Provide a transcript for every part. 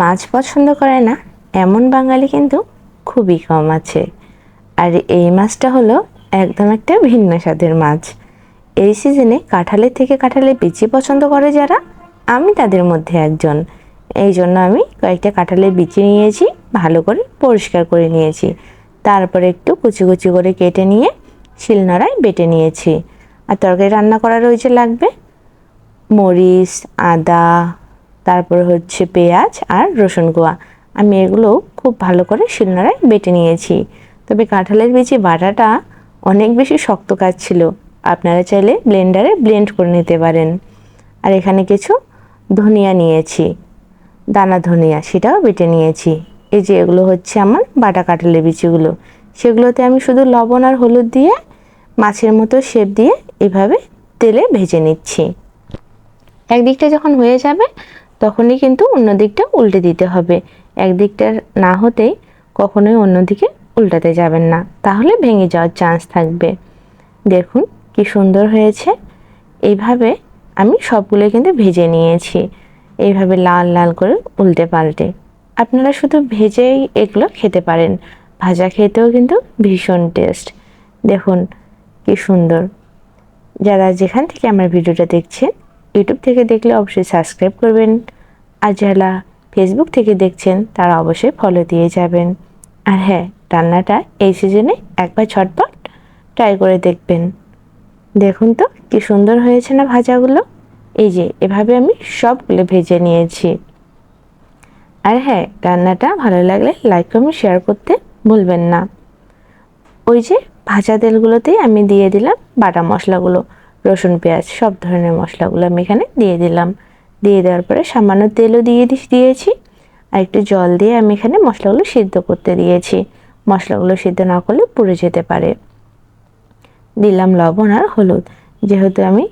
মাছ পছন্দ করে না, এমন বাঙালি কিন্তু খুবই কম আছে। আর এই মাছটা হলো একদম একটা ভিন্ন স্বাদের মাছ। এই সিজনে কাঁঠালের থেকে কাঁঠালের বিচি পছন্দ করে যারা, আমি তাদের মধ্যে একজন। এই জন্য আমি কয়েকটা কাঁঠালের বিচি নিয়েছি, ভালো করে পরিষ্কার করে নিয়েছি। তারপরে একটু কুচি কুচি করে কেটে নিয়ে শিলনোড়ায় বেটে নিয়েছি। আর তরকারি রান্না করার ওই যে লাগবে, মরিচ, আদা তারপর হচ্ছে পেঁয়াজ আর রসুন কোয়া আমি এগুলো খুব ভালো করে শিলনোড়ায় বেটে নিয়েছি। তবে কাঁঠালের বিচি বাটাটা অনেক বেশি শক্ত কাজ ছিল। আপনারা চাইলে ব্লেন্ডারে ব্লেন্ড করে নিতে পারেন। আর এখানে কিছু ধনিয়া নিয়েছি। দানা ধনিয়া, সেটাও বেটে নিয়েছি। এই যে এগুলো হচ্ছে আমার বাটা কাঁঠালের বিচিগুলো সেগুলোতে আমি শুধু লবণ আর হলুদ দিয়ে মাছের মতো শেপ দিয়ে এভাবে তেলে ভেজে নিচ্ছি। একদিকটা যখন হয়ে যাবে তখনই কিন্তু অন্য দিকটা উল্টে দিতে হবে। একদিকটা না হতেই কখনোই অন্যদিকে উল্টাতে যাবেন না। তাহলে ভেঙে যাওয়ার চান্স থাকবে। দেখুন কি সুন্দর হয়েছে। এইভাবে আমি সবগুলো কিন্তু ভেজে নিয়েছি। এইভাবে লাল লাল করে উল্টে পাল্টে। আপনারা শুধু ভেজেই এগুলো খেতে পারেন। ভাজা খেতেও কিন্তু ভীষণ টেস্ট দেখুন কি সুন্দর। যারা যেখান থেকে আমার ভিডিওটা দেখছেন ইউটিউব থেকে দেখলে অবশ্যই সাবস্ক্রাইব করবেন। আর যারা ফেসবুক থেকে দেখছেন, তারা অবশ্যই ফলো দিয়ে যাবেন। আর হ্যাঁ রান্নাটা এই সিজনে একবার ছটপট ট্রাই করে দেখবেন। দেখুন তো, কি সুন্দর হয়েছে না ভাজাগুলো? এই যে, এভাবে আমি সবগুলো ভেজে নিয়েছি। আর হ্যাঁ রান্নাটা ভালো লাগলে লাইক কমেন্ট শেয়ার করতে ভুলবেন না। ওই যে ভাজা তেলগুলোতেই আমি দিয়ে দিলাম বাটা মশলাগুলো। রসুন, পেঁয়াজ, সব ধরনের মশলাগুলো আমি এখানে দিয়ে দিলাম। দিয়ে দেওয়ার পরে সামান্য তেলও দিয়ে দিয়েছি। আর একটু জল দিয়ে আমি এখানে মশলাগুলো সিদ্ধ করতে দিয়েছি। মশলাগুলো সিদ্ধ না করলে পুড়ে যেতে পারে। দিলাম লবণ আর হলুদ। যেহেতু আমি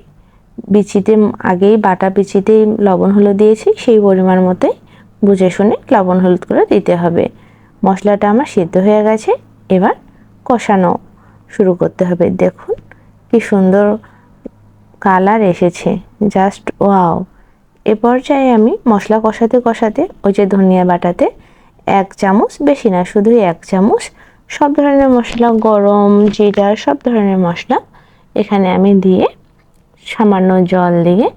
বিচিতে, আগেই বাটা বিচিতে লবণ হলুদ দিয়েছি, সেই পরিমাণ মতোই বুঝে শুনে লবণ হলুদ করে দিতে হবে। মশলাটা আমার সিদ্ধ হয়ে গেছে। এবার কষানো শুরু করতে হবে। দেখুন কি সুন্দর কালার এসেছে। Just wow. এ পর্যায়ে আমি মশলা কষাতে কষাতে ওই যে ধনিয়া বাটাতে এক চামচ, বেশি না, শুধুই এক চামচ, সব ধরনের মশলা, গরম জিরা সব ধরনের মশলা এখানে আমি দিয়ে সামান্য জল দিয়ে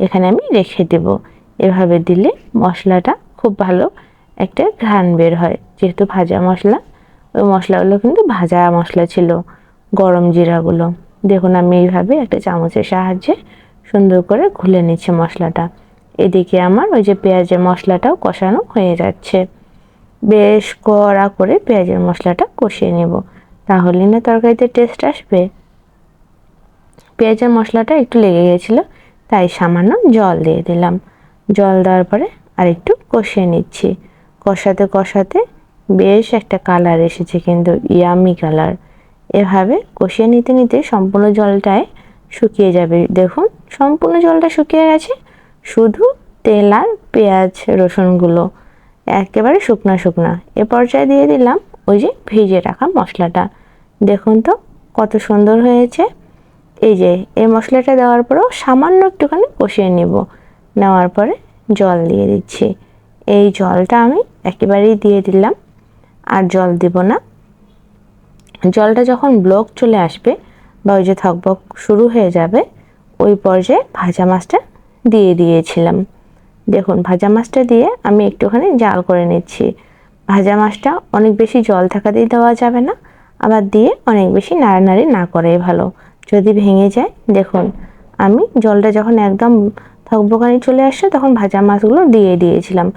এখানে আমি রেখে দেব। এভাবে দিলে মশলাটা খুব ভালো একটা ঘ্রাণ বের হয়। যেহেতু ভাজা মশলা, ওই মশলাগুলো কিন্তু ভাজা মশলা ছিল, গরম জিরাগুলো। দেখুন, আমি এইভাবে একটা চামচের সাহায্যে সুন্দর করে ঘুলে নিচ্ছি মশলাটা। এদিকে আমার ওই যে পেঁয়াজের মশলাটাও কষানো হয়ে যাচ্ছে। বেশ কড়া করে পেঁয়াজের মশলাটা কষিয়ে নেব। তাহলেই না তরকারিতে টেস্ট আসবে। পেঁয়াজের মশলাটা একটু লেগে গেছিল, তাই সামান্য জল দিয়ে দিলাম। জল দেওয়ার পরে আর একটু কষিয়ে নিচ্ছি। কষাতে কষাতে বেশ একটা কালার এসেছে, কিন্তু ইয়ামি কালার এভাবে কষিয়ে নিতে নিতে সম্পূর্ণ জলটায় শুকিয়ে যাবে। দেখুন, সম্পূর্ণ জলটা শুকিয়ে গেছে। শুধু তেল আর পেঁয়াজ, রসুনগুলো একেবারে শুকনা শুকনা। এ পর্যায়ে দিয়ে দিলাম ওই যে ভিজে রাখা মশলাটা। দেখুন তো কত সুন্দর হয়েছে। এই যে, এই মশলাটা দেওয়ার পরেও সামান্য একটুখানি কষিয়ে নেব। নেওয়ার পরে জল দিয়ে দিচ্ছি। এই জলটা আমি একেবারেই দিয়ে দিলাম। আর জল দিব না। জলটা যখন ব্লক চলে আসবে বা ওই যে থকবক শুরু হয়ে যাবে, ওই পর্যায়ে ভাজা মাছটা দিয়ে দিয়েছিলাম। দেখুন, ভাজা মাছটা দিয়ে আমি একটুখানি জাল করে নিচ্ছি। ভাজা মাছটা অনেক বেশি জল থাকাতেই দেওয়া যাবে না, আবার দিয়ে অনেক বেশি নাড়ানাড়ি না করাই ভালো। যদি ভেঙে যায়, দেখুন, আমি জলটা যখন একদম থকবকানি চলে আসছে, তখন ভাজা মাছগুলো দিয়ে দিয়েছিলাম,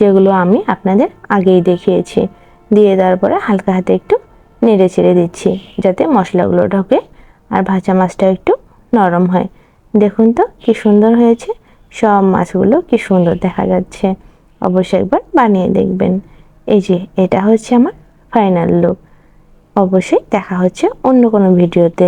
যেগুলো আমি আপনাদের আগেই দেখিয়েছি। দিয়ে দেওয়ার পরে হালকা হাতে একটু নেড়ে চেড়ে দিচ্ছি যাতে মশলাগুলো ঢোকে আর ভাজা মাছটা একটু নরম হয়। দেখুন তো কি সুন্দর হয়েছে। সব মাছগুলো কি সুন্দর দেখা যাচ্ছে। অবশ্যই একবার বানিয়ে দেখবেন। এই যে, এটা হচ্ছে আমার ফাইনাল লুক অবশ্যই দেখা হচ্ছে অন্য কোনো ভিডিওতে